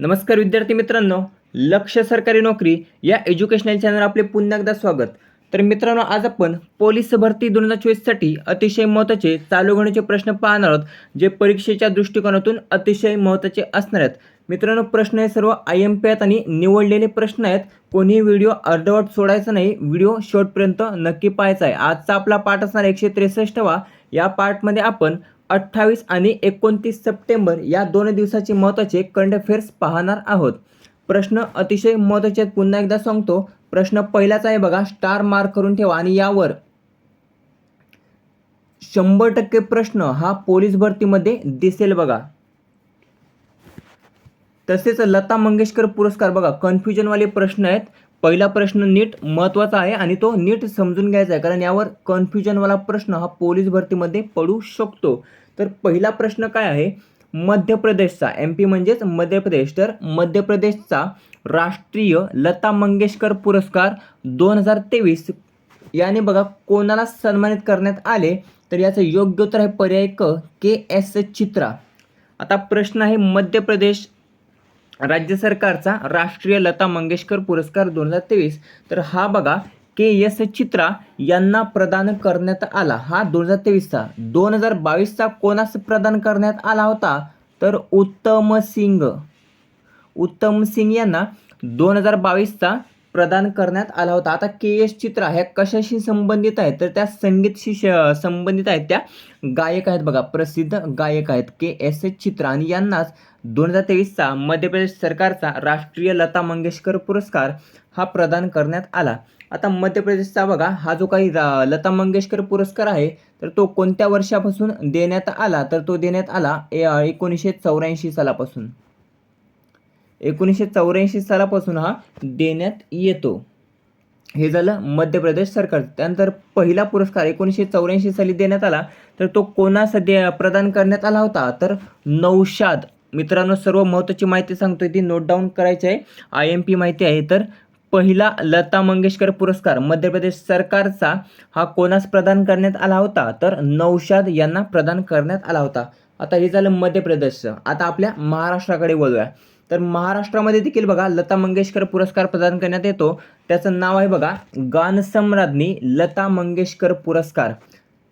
नमस्कार विद्यार्थी मित्रांनो लक्ष सरकारी नोकरी या एज्युकेशनल चॅनल आपले पुन्हा एकदा स्वागत. तर मित्रांनो आज आपण पोलीस भरती दोन हजार चोवीससाठी अतिशय महत्त्वाचे चालू घडण्याचे प्रश्न पाहणार आहोत जे परीक्षेच्या दृष्टिकोनातून अतिशय महत्त्वाचे असणार आहेत. मित्रांनो प्रश्न हे सर्व आय एम पी आहेत आणि निवडलेले प्रश्न आहेत. कोणी व्हिडिओ अर्धवट सोडायचा नाही व्हिडिओ शॉर्टपर्यंत नक्की पाहायचा आहे. आजचा आपला पाठ असणार एकशे त्रेसष्टवा. या पार्टमध्ये आपण अठ्ठावीस आणि एकोणतीस सप्टेंबर या दोन दिवसाचे महत्त्वाचे करंट अफेअर्स पाहणार आहोत. प्रश्न अतिशय महत्त्वाचे आहेत. पुन्हा एकदा सांगतो प्रश्न पहिलाच आहे बघा स्टार मार्क करून ठेवा आणि यावर. शंभर टक्के प्रश्न हा पोलीस भरतीमध्ये दिसेल बघा. तसेच लता मंगेशकर पुरस्कार बघा कन्फ्युजनवाले प्रश्न आहेत. पहिला प्रश्न नीट महत्त्वाचा आहे आणि तो नीट समजून घ्यायचा आहे. कारण यावर कन्फ्युजनवाला प्रश्न हा पोलीस भरतीमध्ये पडू शकतो. तर पहिला प्रश्न काय आहे? मध्य प्रदेशचा. एम पी म्हणजेच मध्य प्रदेश. तर मध्य प्रदेशचा राष्ट्रीय लता मंगेशकर पुरस्कार दोन हजार तेवीस याने बघा कोणाला सन्मानित करण्यात आले? तर याचं योग्य उत्तर आहे पर्याय क के एस चित्रा. आता प्रश्न आहे मध्य प्रदेश राज्य सरकारचा राष्ट्रीय लता मंगेशकर पुरस्कार दोन हजार तेवीस. तर हा बघा के एस चित्रा यांना प्रदान करण्यात आला. हा दोन हजार तेवीसचा. दोन हजार बावीसचा कोणास प्रदान करण्यात आला होता? तर उत्तम सिंग उत्तम सिंग यांना दोन हजार बावीसचा प्रदान करण्यात आला होता. आता के एस चित्रा ह्या कशाशी संबंधित आहेत? तर त्या संगीतशी श- संबंधित आहेत त्या गायक आहेत बघा. प्रसिद्ध गायक आहेत के एस एच चित्रा आणि यांनाच दोन हजार तेवीसचा मध्य प्रदेश सरकारचा राष्ट्रीय लता मंगेशकर पुरस्कार हा प्रदान करण्यात आला. आता मध्य प्रदेशचा बघा हा जो काही लता मंगेशकर पुरस्कार आहे तर तो कोणत्या वर्षापासून देण्यात आला? तर तो देण्यात आला ए- एकोणीसशे चौऱ्याऐंशी सालापासून. एकोणीसशे चौऱ्याऐंशी सालापासून हा देण्यात येतो. हे झालं मध्य प्रदेश सरकार. त्यानंतर पहिला पुरस्कार एकोणीसशे चौऱ्याऐंशी साली देण्यात आला. तर तो कोणास दे प्रदान करण्यात आला होता? तर नौशाद. मित्रांनो सर्व महत्त्वाची माहिती सांगतोय ती नोट डाऊन करायची आहे. आय एम पी माहिती आहे. तर पहिला लता मंगेशकर पुरस्कार मध्य प्रदेश सरकारचा हा कोणास प्रदान करण्यात आला होता? तर नौशाद यांना प्रदान करण्यात आला होता. आता हे झालं मध्य प्रदेशचं आता आपल्या महाराष्ट्राकडे वळूया. तर महाराष्ट्रामध्ये देखील बघा लता मंगेशकर पुरस्कार प्रदान करण्यात येतो. त्याचं नाव आहे बघा गानसम्राज्ञी लता मंगेशकर पुरस्कार.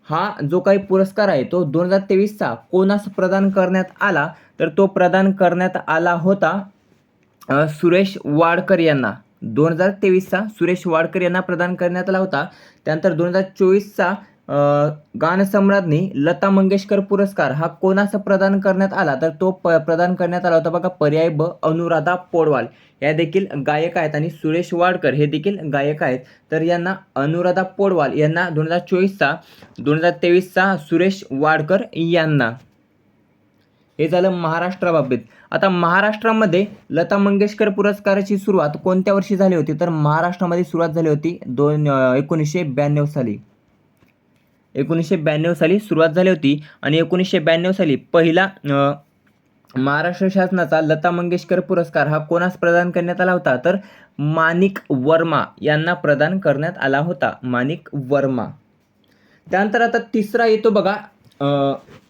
हा जो काही पुरस्कार आहे तो दोन हजार तेवीसचा कोणास प्रदान करण्यात आला? तर तो प्रदान करण्यात आला होता सुरेश वाडकर यांना. दोन हजार तेवीसचा सुरेश वाडकर यांना प्रदान करण्यात आला होता. त्यानंतर दोन हजार चोवीसचा गानसम्राज्ञी लता मंगेशकर पुरस्कार हा कोणाचा प्रदान करण्यात आला? तर तो प प्रदान करण्यात आला होता बघा पर्याय ब अनुराधा पोडवाल. या देखील गायक आहेत आणि सुरेश वाडकर हे देखील गायक आहेत. तर यांना अनुराधा पोडवाल यांना दोन हजार चोवीसचा दोन हजार तेवीसचा सुरेश वाडकर यांना. हे झालं महाराष्ट्राबाबतीत आता महाराष्ट्रामध्ये लता मंगेशकर पुरस्काराची सुरुवात कोणत्या वर्षी झाली होती? तर महाराष्ट्रामध्ये सुरुवात झाली होती दोन एकोणीसशे ब्याण्णव साली. एकोणीसशे ब्याण्णव साली सुरुवात झाली होती आणि एकोणीसशे ब्याण्णव साली पहिला महाराष्ट्र शासनाचा लता मंगेशकर पुरस्कार हा कोणास प्रदान करण्यात आला होता? तर माणिक वर्मा यांना प्रदान करण्यात आला होता. माणिक वर्मा. त्यानंतर आता तिसरा येतो बघा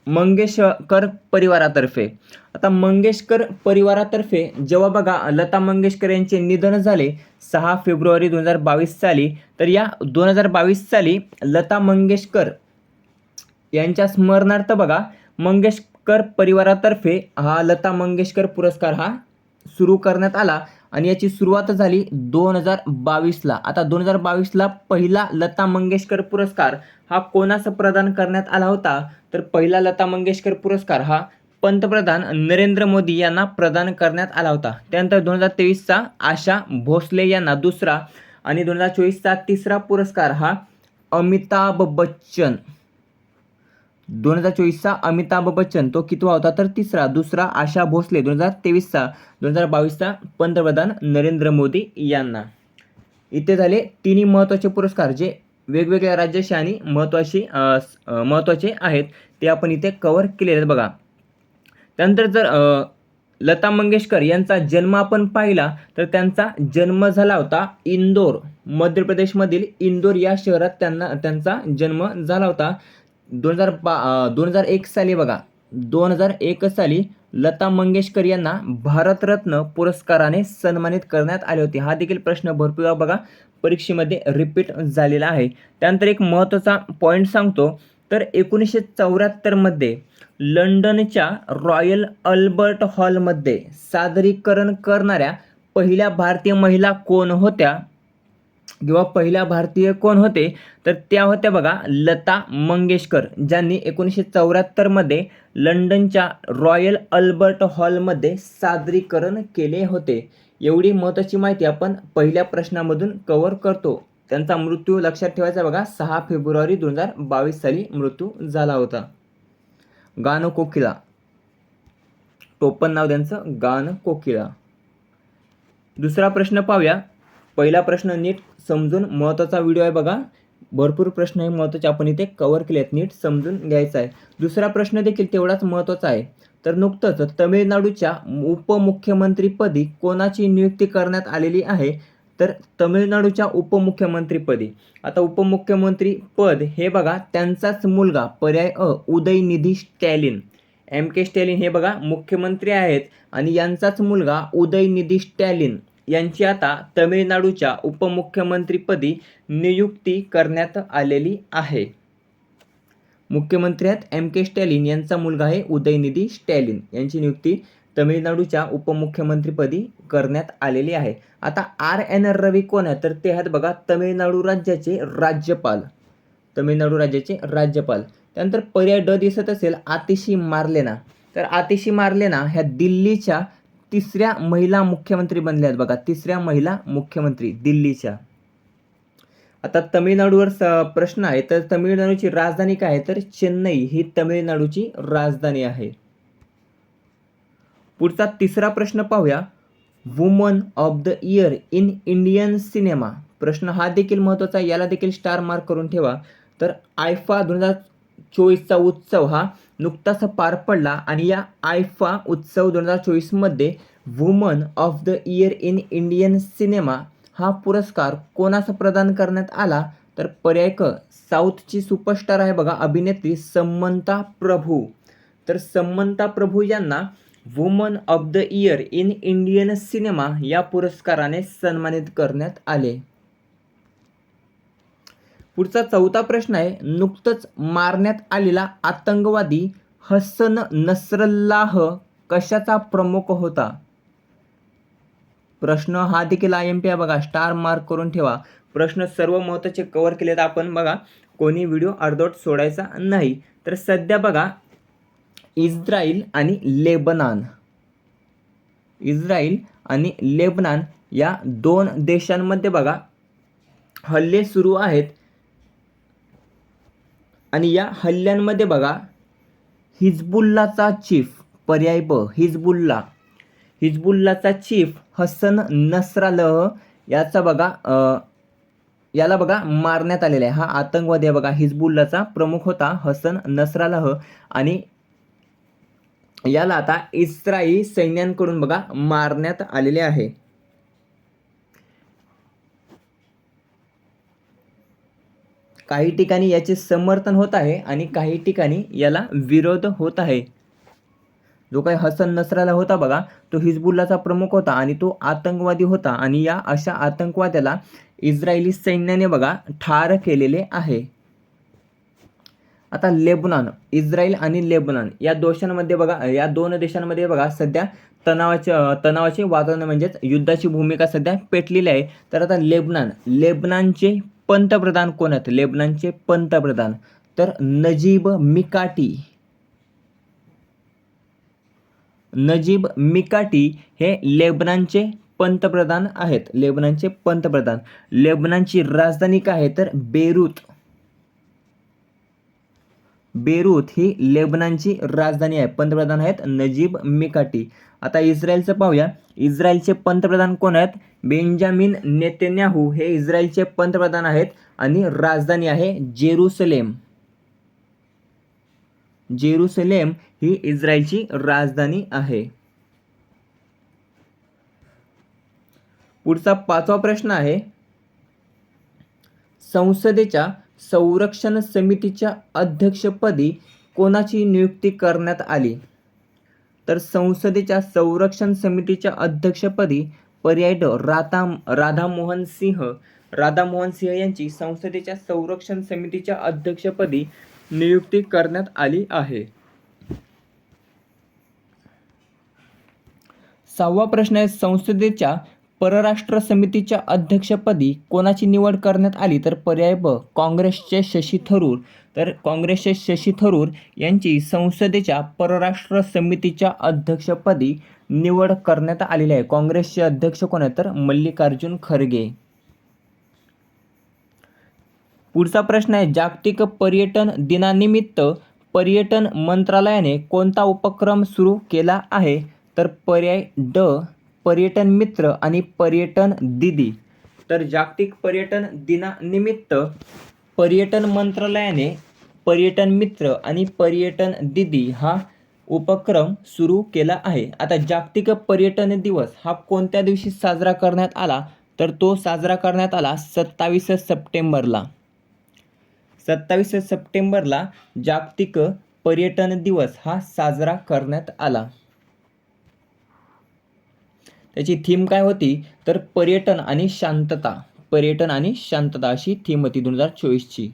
मंगेशकर परिवारातर्फे. आता मंगेशकर परिवारातर्फे जेव्हा बघा लता मंगेशकर यांचे निधन झाले सहा फेब्रुवारी दोन हजार बावीस साली तर या दोन हजार बावीस साली लता मंगेशकर यांच्या स्मरणार्थ बघा मंगेशकर परिवारातर्फे हा लता मंगेशकर पुरस्कार हा सुरू करण्यात आला. आणि याची सुरुवात झाली दोन हजार बावीसला. आता दोन हजार बावीसला पहिला लता मंगेशकर पुरस्कार हा कोणास प्रदान करण्यात आला होता? तर पहिला लता मंगेशकर पुरस्कार हा पंतप्रधान नरेंद्र मोदी यांना प्रदान करण्यात आला होता. त्यानंतर दोन हजार तेवीसचा आशा भोसले यांना दुसरा आणि दोन हजार चोवीसचा तिसरा पुरस्कार हा अमिताभ बच्चन. दोन हजार चोवीसचा अमिताभ बच्चन तो कितवा होता तर तिसरा दुसरा आशा भोसले दोन हजार तेवीसचा दोन हजार बावीसचा पंतप्रधान नरेंद्र मोदी यांना. इथे झाले तिन्ही महत्त्वाचे पुरस्कार जे वेगवेगळ्या राज्याशी आणि महत्त्वाशी महत्त्वाचे आहेत ते आपण इथे कवर केलेले आहेत बघा. त्यानंतर जर लता मंगेशकर यांचा जन्म आपण पाहिला तर त्यांचा जन्म झाला होता इंदोर मध्य प्रदेशमधील इंदोर या शहरात त्यांना त्यांचा जन्म झाला होता. दोन हजार बा दोन हजार एक साली बघा दोन हजार एक साली लता मंगेशकर यांना भारतरत्न पुरस्काराने सन्मानित करण्यात आले होते. हा देखील प्रश्न भरपूर बघा परीक्षेमध्ये रिपीट झालेला आहे. त्यानंतर एक महत्त्वाचा पॉईंट सांगतो. तर एकोणीसशे चौऱ्याहत्तरमध्ये लंडनच्या रॉयल अल्बर्ट हॉलमध्ये सादरीकरण करणाऱ्या पहिल्या भारतीय महिला कोण होत्या? किंवा पहिल्या भारतीय कोण होते तर त्या होत्या बघा लता मंगेशकर ज्यांनी एकोणीसशे चौऱ्याहत्तरमध्ये लंडनच्या रॉयल अल्बर्ट हॉलमध्ये सादरीकरण केले होते. एवढी महत्त्वाची माहिती आपण पहिल्या प्रश्नामधून कव्हर करतो. त्यांचा मृत्यू लक्षात ठेवायचा बघा सहा फेब्रुवारी दोन हजार बावीस साली मृत्यू झाला होता. गान कोकिला. टोपन नाव त्यांचं गान कोकिळा दुसरा प्रश्न पाहूया. पहिला प्रश्न नीट समजून महत्त्वाचा व्हिडिओ आहे बघा. भरपूर प्रश्न हे महत्त्वाचे. आपण इथे कव्हर केले आहेत नीट समजून घ्यायचा आहे. दुसरा प्रश्न देखील तेवढाच महत्त्वाचा आहे. तर नुकतंच तमिळनाडूच्या उपमुख्यमंत्रीपदी कोणाची नियुक्ती करण्यात आलेली आहे? तर तमिळनाडूच्या उपमुख्यमंत्रीपदी आता उपमुख्यमंत्री पद हे बघा त्यांचाच मुलगा पर्याय अ उदयनिधी स्टॅलिन. एम के स्टॅलिन हे बघा मुख्यमंत्री आहेत. आणि यांचाच मुलगा उदयनिधी स्टॅलिन. यांची आता तमिळनाडूच्या उपमुख्यमंत्रीपदी नियुक्ती करण्यात आलेली आहे. मुख्यमंत्री आहेत एम के स्टॅलिन यांचा मुलगा आहे उदयनिधी स्टॅलिन. यांची नियुक्ती तमिळनाडूच्या उपमुख्यमंत्रीपदी करण्यात आलेली आहे. आता आर एन रवी कोण आहे? तर ते आहेत बघा तमिळनाडू राज्याचे राज्यपाल. तमिळनाडू राज्याचे राज्यपाल. त्यानंतर पर्याय ड दिसत असेल आतिशी मार्लेना. तर आतिशी मार्लेना ह्या दिल्लीच्या तिसऱ्या महिला मुख्यमंत्री बनल्या आहेत बघा. तिसऱ्या महिला मुख्यमंत्री दिल्लीच्या. आता तमिळनाडूवर स- प्रश्न आहे. तर तमिळनाडूची राजधानी काय आहे? तर चेन्नई ही तमिळनाडूची राजधानी आहे. पुढचा तिसरा प्रश्न पाहूया. Woman of the year in Indian cinema. प्रश्न हा देखील महत्त्वाचा याला देखील स्टार मार्क करून ठेवा. तर आयफा दोन हजार चोवीसचा उत्सव हा नुकताच पार पडला आणि या आयफा उत्सव दोन हजार चोवीसमध्ये woman of the year in Indian cinema हा पुरस्कार कोणास प्रदान करण्यात आला? तर पर्याय क साऊथची सुपरस्टार आहे बघा अभिनेत्री समंता प्रभू. तर समंता प्रभू यांना woman of the year in Indian cinema या पुरस्काराने सन्मानित करण्यात आले. पुढचा चौथा प्रश्न आहे नुकतंच मारण्यात आलेला आतंकवादी हसन नसरल्लाह कशाचा प्रमुख होता? प्रश्न हा देखील आय एम पी आहे बघा स्टार मार्क करून ठेवा. प्रश्न सर्व महत्त्वाचे केले केलेत आपण बघा. कोणी व्हिडिओ अर्धवट सोडायचा नाही. तर सध्या बघा इस्रायल आणि लेबनान. इस्रायल आणि लेबनान या दोन देशांमध्ये बघा हल्ले सुरू आहेत. आणि या हल्ल्यांमध्ये बघा हिजबुल्लाचा चीफ पर्याय ब हिजबुल्ला. हिजबुल्लाचा चीफ हसन नसरालह याचा बघा याला बघा मारण्यात आलेला आहे. हा आतंकवादी आहे बघा. हिजबुल्लाचा प्रमुख होता हसन नसरालह आणि याला आता इस्राई सैन्यांकडून बघा मारण्यात आलेले आहे. काही ठिकाणी याचे समर्थन होत आहे आणि काही ठिकाणी याला विरोध होत आहे. जो काही हसन नसराला होता बघा तो हिजबुल्लाचा प्रमुख होता आणि तो आतंकवादी होता आणि या अशा आतंकवाद्याला इस्रायली सैन्याने बघा ठार केलेले आहे. आता लेबनान इस्रायल आणि लेबनान या दोषांमध्ये बघा या दोन देशांमध्ये बघा सध्या तणावाचे तणावाचे वातावरण म्हणजेच युद्धाची भूमिका सध्या पेटलेली आहे. तर आता लेबनान लेबनानचे पंतप्रधान कोण आहेत? लेबनानचे पंतप्रधान. तर नजीब मिकाटी. नजीब मिकाटी हे लेबनानचे पंतप्रधान आहेत. लेबनानचे पंतप्रधान. लेबनानची राजधानी काय आहे? तर बेरूत. बेरूत ही लेबनानची राजधानी आहे. पंतप्रधान आहेत नजीब मिकाटी. आता इस्रायलचं पाहूया. इस्रायलचे पंतप्रधान कोण आहेत? बेंजामिन नेतन्याहू हे इस्रायलचे पंतप्रधान आहेत आणि राजधानी आहे जेरुसलेम. जेरुसलेम ही इस्रायलची राजधानी आहे. पुढचा पाचवा प्रश्न आहे. संसदेच्या संरक्षण समितीच्या अध्यक्षपदी कोणाची नियुक्ती करण्यात आली? तर संसदेच्या संरक्षण समितीच्या अध्यक्षपदी पर्याय राधा राधामोहन सिंह राधामोहन सिंह यांची संसदेच्या संरक्षण समितीच्या अध्यक्षपदी नियुक्ती करण्यात आली आहे. सहावा प्रश्न आहे संसदेच्या परराष्ट्र समितीच्या अध्यक्षपदी कोणाची निवड करण्यात आली तर पर्याय ब काँग्रेसचे शशी थरूर. तर काँग्रेसचे शशी थरूर यांची संसदेच्या परराष्ट्र समितीच्या अध्यक्षपदी निवड करण्यात आलेली आहे. काँग्रेसचे अध्यक्ष कोण आहेत तर मल्लिकार्जुन खरगे. पुढचा प्रश्न आहे जागतिक पर्यटन दिनानिमित्त पर्यटन मंत्रालयाने कोणता उपक्रम सुरू केला आहे? तर पर्याय ड पर्यटन मित्र आणि पर्यटन दिदी. तर जागतिक पर्यटन दिनानिमित्त पर्यटन मंत्रालयाने पर्यटन मित्र आणि पर्यटन दिदी हा उपक्रम सुरू केला आहे. आता जागतिक पर्यटन दिवस हा कोणत्या दिवशी साजरा करण्यात आला? तर तो साजरा करण्यात आला सत्तावीस सप्टेंबरला. सत्तावीस सप्टेंबरला जागतिक पर्यटन दिवस हा साजरा करण्यात आला. त्याची थीम काय होती? तर पर्यटन आणि शांतता. पर्यटन आणि शांतता अशी थीम होती दोन हजार चोवीसची.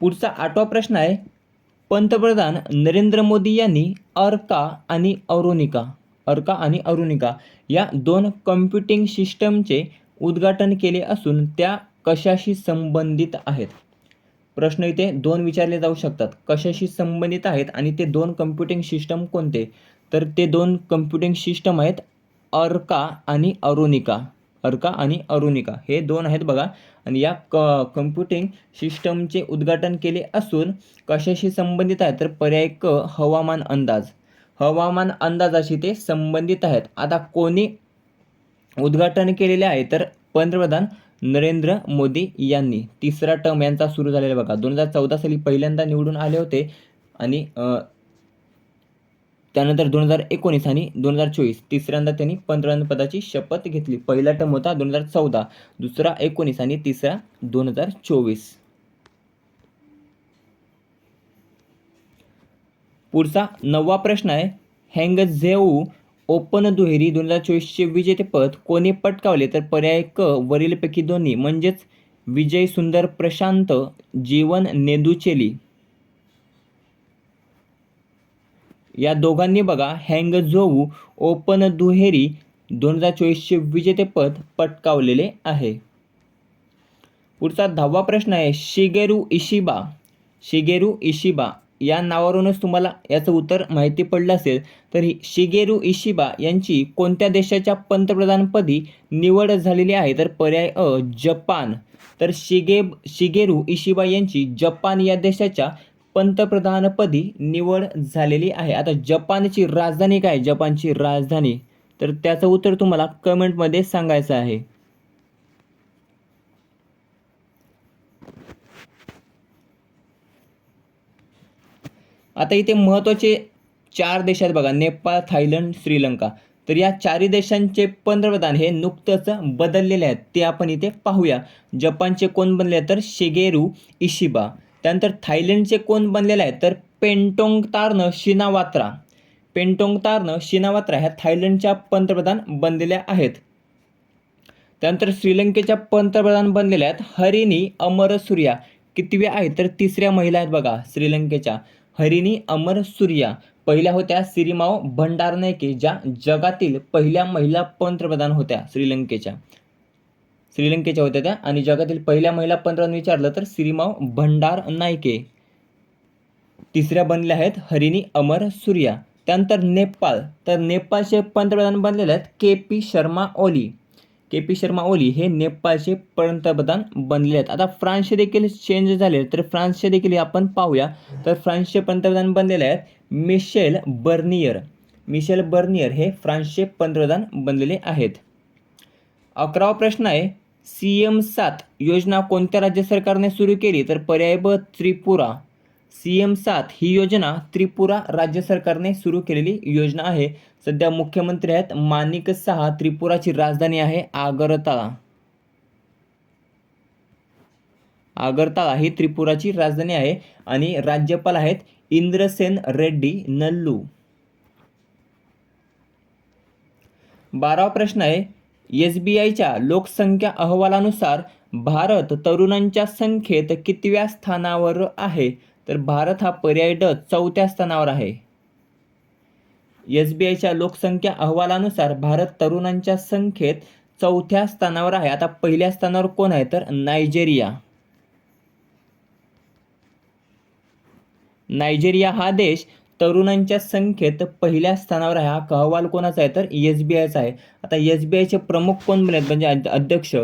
पुढचा आठवा प्रश्न आहे पंतप्रधान नरेंद्र मोदी यांनी अर्का आणि अरुणिका अर्का आणि अरुणिका या दोन कम्प्युटिंग सिस्टमचे उद्घाटन केले असून त्या कशाशी संबंधित आहेत? प्रश्न इथे दोन विचारले जाऊ शकतात. कशाशी संबंधित आहेत आणि ते दोन कम्प्युटिंग सिस्टम कोणते? तर ते दोन कम्प्युटिंग सिस्टम आहेत अर्का आणि अरुणिका अर्का आणि अरुणिका हे दोन आहेत बघा. आणि या क कम्प्युटिंग सिस्टमचे उद्घाटन केले असून कशाशी संबंधित आहे तर पर्याय क हवामान अंदाज. हवामान अंदाजाशी ते संबंधित आहेत. आता कोणी उद्घाटन केलेले आहे तर पंतप्रधान नरेंद्र मोदी यांनी तिसरा टर्म यांचा सुरू झालेला बघा. दोन हजार चौदा साली पहिल्यांदा निवडून आले होते आणि त्यानंतर दोन हजार एकोणीस आणि दोन हजार चोवीस तिसऱ्यांदा त्यांनी पंतप्रधान पदाची शपथ घेतली. पहिला टर्म होता दोन हजार चौदा दुसरा एकोणीस आणि तिसरा दोन हजार चोवीस. पुढचा नववा प्रश्न आहे हँगझेऊ ओपन दुहेरी दोन हजार चोवीसचे विजेतेपद कोणी पटकावले तर पर्याय क वरीलपैकी दोन्ही म्हणजेच विजय सुंदर प्रशांत जीवन नेदुचेली. या दोघांनी बघा हँग झोऊ ओपन दुहेरी दोन हजार चोवीसचे विजेतेपद पटकावलेले आहे. पुढचा दहावा प्रश्न आहे शिगेरू इशिबा. Shigeru Ishiba. या नावावरूनच तुम्हाला याचं उत्तर माहिती पडलं असेल तर ही शिगेरू इशिबा यांची कोणत्या देशाच्या पंतप्रधानपदी निवड झालेली आहे? तर पर्याय अ जपान. तर शिगे शिगेरू इशिबा यांची जपान या देशाच्या पंतप्रधानपदी निवड झालेली आहे. आता जपानची राजधानी काय? जपानची राजधानी. तर त्याचं उत्तर तुम्हाला कमेंटमध्ये सांगायचं आहे. आता इथे महत्त्वाचे चार देश आहेत बघा नेपाळ थायलंड श्रीलंका. तर या चारही देशांचे पंतप्रधान हे नुकतंच बदललेले आहेत ते आपण इथे पाहूया. जपानचे कोण बनले आहेत तर शेगेरू इशिबा. त्यानंतर थायलंडचे कोण बनलेले आहेत तर Paetongtarn Shinawatra. Paetongtarn Shinawatra ह्या थायलंडच्या पंतप्रधान बनलेल्या आहेत. त्यानंतर श्रीलंकेच्या पंतप्रधान बनलेल्या आहेत हरिणी अमर सूर्या कितव्या आहेत तर तिसऱ्या महिला आहेत बघा श्रीलंकेच्या. हरिणी अमर सूर्या. पहिल्या होत्या सिरिमाओ भंडारनायके ज्या जगातील पहिल्या महिला पंतप्रधान होत्या श्रीलंकेच्या. श्रीलंकेच्या होत्या त्या. आणि जगातील पहिल्या महिला पंतप्रधान विचारलं तर सिरिमाओ भंडार नायके तिसऱ्या बनल्या आहेत हरिणी अमर सूर्या. त्यानंतर नेपाळ. तर नेपाळचे पंतप्रधान बनलेले आहेत K P Sharma Oli. K P Sharma Oli हे नेपाळचे पंतप्रधान बनले आहेत. आता फ्रान्सचे देखील चेंज झाले तर फ्रान्सचे देखील आपण पाहूया. तर फ्रान्सचे पंतप्रधान बनलेले आहेत मिशेल बर्नियर. मिशेल बर्नियर हे फ्रान्सचे पंतप्रधान बनलेले आहेत. अकरावा प्रश्न आहे सी एम सात योजना कोणत्या राज्य सरकारने सुरू केली? तर पर्याय ब त्रिपुरा. सी एम सात ही योजना त्रिपुरा राज्य सरकारने सुरू केलेली योजना आहे. सध्या मुख्यमंत्री आहेत माणिक सहा त्रिपुराची राजधानी आहे आगरताळा. आगरताळा ही त्रिपुराची राजधानी आहे आणि राज्यपाल आहेत इंद्रसेन रेड्डी नल्लू. बारावा प्रश्न आहे एस बी आयच्या लोकसंख्या अहवालानुसार भारत तरुणांच्या संख्येत कितव्या स्थानावर आहे? तर भारत हा पर्याय ड चौथ्या स्थानावर आहे. एस बी आयच्या लोकसंख्या अहवालानुसार भारत तरुणांच्या संख्येत चौथ्या स्थानावर आहे. आता पहिल्या स्थानावर कोण आहे? तर नायजेरिया. नायजेरिया हा देश तरुणांच्या संख्येत पहिल्या स्थानावर आहे. हा अहवाल कोणाचा आहे? तर एस बी आयचा आहे. आता एस बी आयचे प्रमुख कोण बनलेत म्हणजे अध्यक्ष.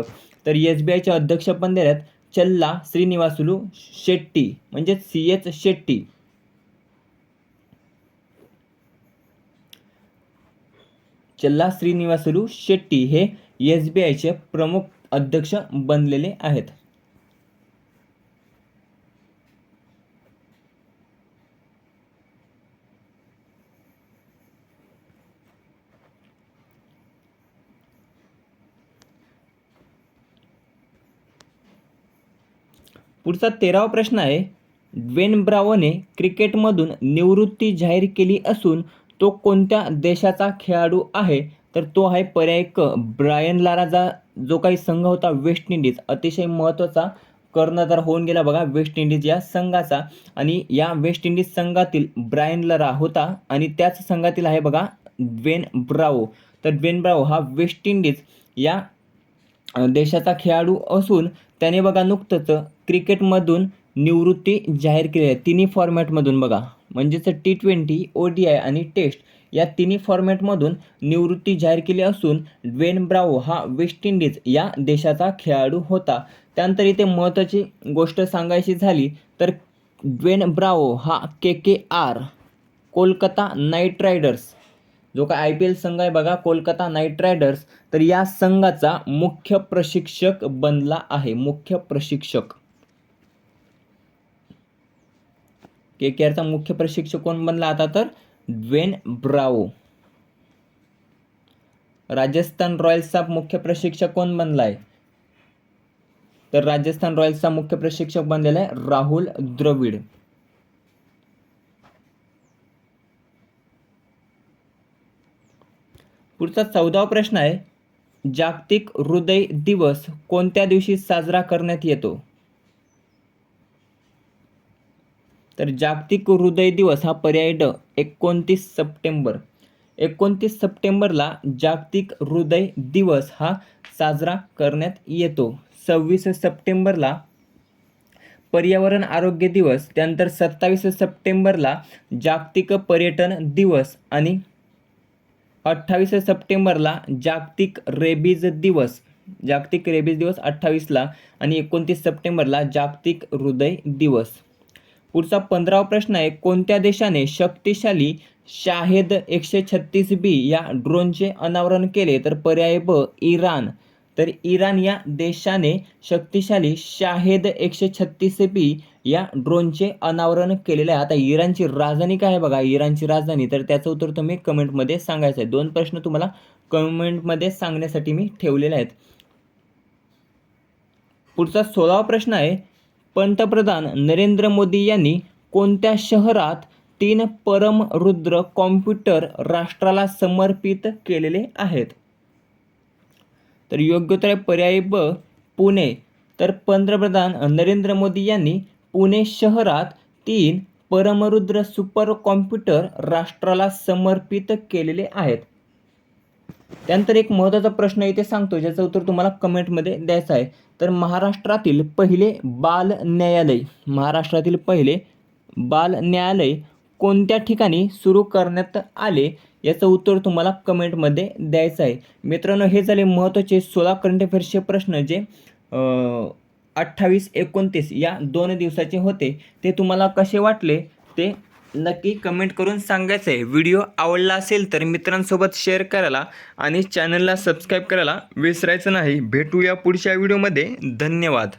तर एस बी आयचे अध्यक्ष पण दिलेत. चल्ला श्रीनिवासुलू शेट्टी म्हणजे सी एच शेट्टी. चल्ला श्रीनिवासुलू शेट्टी हे एस बी आयचे प्रमुख अध्यक्ष बनलेले आहेत. पुढचा तेरावा प्रश्न आहे ड्वेन ब्रावोने क्रिकेटमधून निवृत्ती जाहीर केली असून तो कोणत्या देशाचा खेळाडू आहे? तर तो आहे पर्याय क ब्रायन लाराचा जो काही संघ होता वेस्ट इंडिज. अतिशय महत्त्वाचा कर्णधार होऊन गेला बघा वेस्ट इंडिज या संघाचा. आणि या वेस्ट इंडिज संघातील ब्रायन लरा होता आणि त्याच संघातील आहे बघा ड्वेन ब्रावो. तर ड्वेन ब्रावो हा वेस्ट इंडिज या देशाचा खेळाडू असून त्याने बघा नुकतंच क्रिकेटमधून निवृत्ती जाहीर केली आहे. तिन्ही फॉर्मॅटमधून बघा. म्हणजेच T twenty O D I आणि टेस्ट या तिन्ही फॉर्मॅटमधून निवृत्ती जाहीर केली असून ड्वेन ब्रावो हा वेस्ट इंडिज या देशाचा खेळाडू होता. त्यानंतर इथे महत्त्वाची गोष्ट सांगायची झाली तर ड्वेन ब्रावो हा K K R Kolkata Knight Riders जो काय आय पी एल संघ आहे बघा कोलकाता नाईट रायडर्स तर या संघाचा मुख्य प्रशिक्षक बनला आहे मुख्य प्रशिक्षक. के के आरचा मुख्य प्रशिक्षक कोण बनला आता तर? Dwayne Bravo. राजस्थान रॉयल्सचा मुख्य प्रशिक्षक कोण बनला आहे तर राजस्थान रॉयल्सचा मुख्य प्रशिक्षक बनलेला आहे राहुल द्रविड. पुढचा चौदावा प्रश्न आहे जागतिक हृदय दिवस कोणत्या दिवशी साजरा करण्यात येतो? तर जागतिक हृदय दिवस हा पर्याय ड एकोणतीस सप्टेंबर. एकोणतीस सप्टेंबरला जागतिक हृदय दिवस हा साजरा करण्यात येतो. सव्वीस सप्टेंबरला पर्यावरण आरोग्य दिवस त्यानंतर सत्तावीस सप्टेंबरला जागतिक पर्यटन दिवस आणि अठ्ठावीस सप्टेंबरला जागतिक रेबीज दिवस. जागतिक रेबीज दिवस अठ्ठावीसला आणि एकोणतीस सप्टेंबरला जागतिक हृदय दिवस. पुढचा पंधरावा प्रश्न आहे कोणत्या देशाने शक्तिशाली शाहेद एकशे छत्तीस बी या ड्रोनचे अनावरण केले? तर पर्याय ब इराण. तर इराण या देशाने शक्तिशाली शाहेद एकशे छत्तीस बी या ड्रोनचे अनावरण केलेले आहे. आता इराणची राजधानी काय आहे बघा? इराणची राजधानी. तर त्याचं उत्तर तुम्ही कमेंटमध्ये सांगायचं आहे. दोन प्रश्न तुम्हाला कमेंटमध्ये सांगण्यासाठी मी ठेवलेले आहेत. पुढचा सोळावा प्रश्न आहे पंतप्रधान नरेंद्र मोदी यांनी कोणत्या शहरात तीन परमरुद्र कॉम्प्युटर राष्ट्राला समर्पित केलेले आहेत? तर योग्य उत्तर पर्याय ब पुणे. तर पंतप्रधान नरेंद्र मोदी यांनी पुणे शहरात तीन परमरुद्र सुपर कॉम्प्युटर राष्ट्राला समर्पित केलेले आहेत. त्यानंतर एक महत्त्वाचा प्रश्न इथे सांगतो ज्याचं उत्तर तुम्हाला कमेंटमध्ये द्यायचं आहे. तर महाराष्ट्रातील पहिले बाल न्यायालय महाराष्ट्रातील पहिले बाल न्यायालय कोणत्या ठिकाणी सुरू करण्यात आले याचं उत्तर तुम्हाला कमेंटमध्ये द्यायचं आहे. मित्रांनो हे झाले महत्त्वाचे सोळा करंट अफेअर्सचे प्रश्न जे अठ्ठावीस एकोणतीस या दोन दिवसाचे होते. ते तुम्हाला कसे वाटले ते नक्की कमेंट करून सांगायचं आहे व्हिडिओ आवडला असेल तर मित्रांसोबत शेअर करायला आणि चॅनलला सबस्क्राईब करायला विसरायचं नाही. भेटूया पुढच्या व्हिडिओमध्ये धन्यवाद.